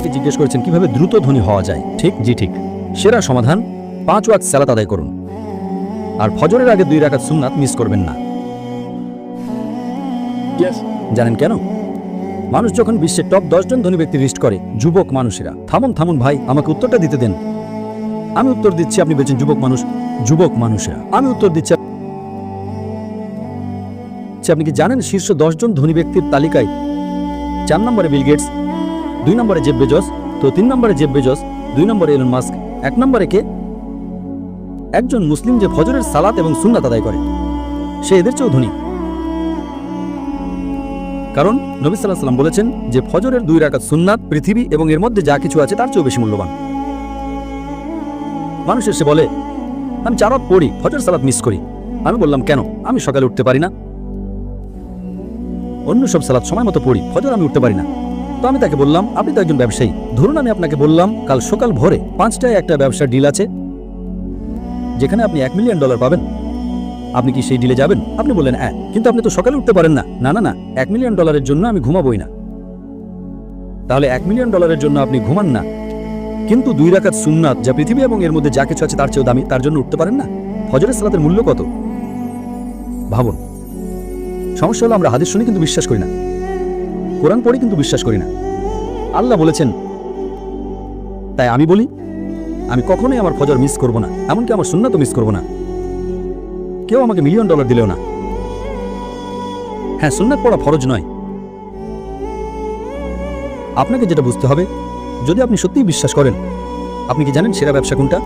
আমাকে জিজ্ঞেস করেছেন কীভাবে দ্রুত ধনী হওয়া যায়? ঠিক? জি ঠিক। সেরা সমাধান পাঁচ ওয়াক্ত সালাত আদায় করুন। আর ফজরের আগে দুই রাকাত সুন্নাত মিস করবেন না। জানেন কেন? মানুষ যখন বিশ্বের টপ দশজন ধনী ব্যক্তি লিস্ট করে যুবক মানুষেরা থামুন থামুন ভাই আমাকে উত্তরটা দিতে দেন। আমি উত্তর দিচ্ছি আপনি বলছেন যুবক মানুষ যুবক মানুষেরা। আমি উত্তর দিচ্ছি আপনি কি জানেন শীর্ষ দশজন ধনী ব্যক্তির তালিকায় চার নম্বরে বিল গেটস দুই নম্বরে জেব বেজস, তো তিন নম্বরে জেব বেজস, দুই নম্বরে এলন মাস্ক, এক নম্বরে কে? একজন মুসলিম যে ফজরের সালাত এবং সুন্নাত আদায় করে। সে এদের চেয়েও ধনী। কারণ নবী সাল্লাহ সাল্লাম বলেছেন যে ফজরের দুই রাকাত সুন্নাত, পৃথিবী এবং এর মধ্যে যা কিছু আছে তার চেয়েও বেশি মূল্যবান। মানুষ এসে বলে, আমি চারত পড়ি ফজর সালাত মিস করি। আমি বললাম, কেন? আমি সকালে উঠতে পারি না। অন্য সব সালাত সময় মতো পড়ি, ফজর আমি উঠতে পারি না। তো আমি তাকে বললাম, আপনি তো একজন ব্যবসায়ী। ধরুন আমি আপনাকে বললাম, কাল সকাল ভোরে পাঁচটায় একটা ব্যবসার ডিল আছে, যেখানে আপনি এক মিলিয়ন ডলার পাবেন। আপনি কি সেই ডিলে যাবেন? আপনি বললেন হ্যাঁ কিন্তু আপনি তো সকালে উঠতে পারেন না। না না না, এক মিলিয়ন ডলারের জন্য আমি ঘুমাবই না। তাহলে এক মিলিয়ন ডলারের জন্য আপনি ঘুমান না। কিন্তু দুই রাকাত সুন্নাত, যা পৃথিবী এবং এর মধ্যে যা কিছু আছে, তার চেয়েও দামি, তার জন্য উঠতে পারেন না? ফজরের সালাতের মূল্য কত? ভাবুন। সমস্যা হলো আমরা হাদিস শুনি, কিন্তু বিশ্বাস করি না। কোরআন পড়ি কিন্তু বিশ্বাস করি না। আল্লাহ বলেছেন, তাই আমি বলি, আমি কখনোই আমার ফজর মিস করব না, এমনকি আমার সুন্নাতও মিস করব না। কেউ আমাকে মিলিয়ন ডলার দিলেও না। হ্যাঁ সুন্নাত পড়া ফরজ নয়। আপনাকে যেটা বুঝতে হবে, যদি আপনি সত্যিই বিশ্বাস করেন, আপনি কি জানেন সেরা ব্যবসা কোনটা?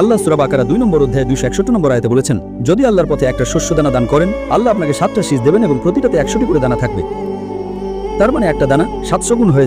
আল্লাহ সুরাব আকারা দুই নম্বর অধ্যায় দুইশো একষট্টি নম্বর আয়তে বলেছেন, যদি আল্লাহর পথে একটা শস্য দানা দান করেন, আল্লাহ আপনাকে সাতটা শীষ দেবেন এবং প্রতিটাতে একশোটি করে দানা থাকবে। তার মানে একটা দানা সাতশো গুণ হয়ে যায়।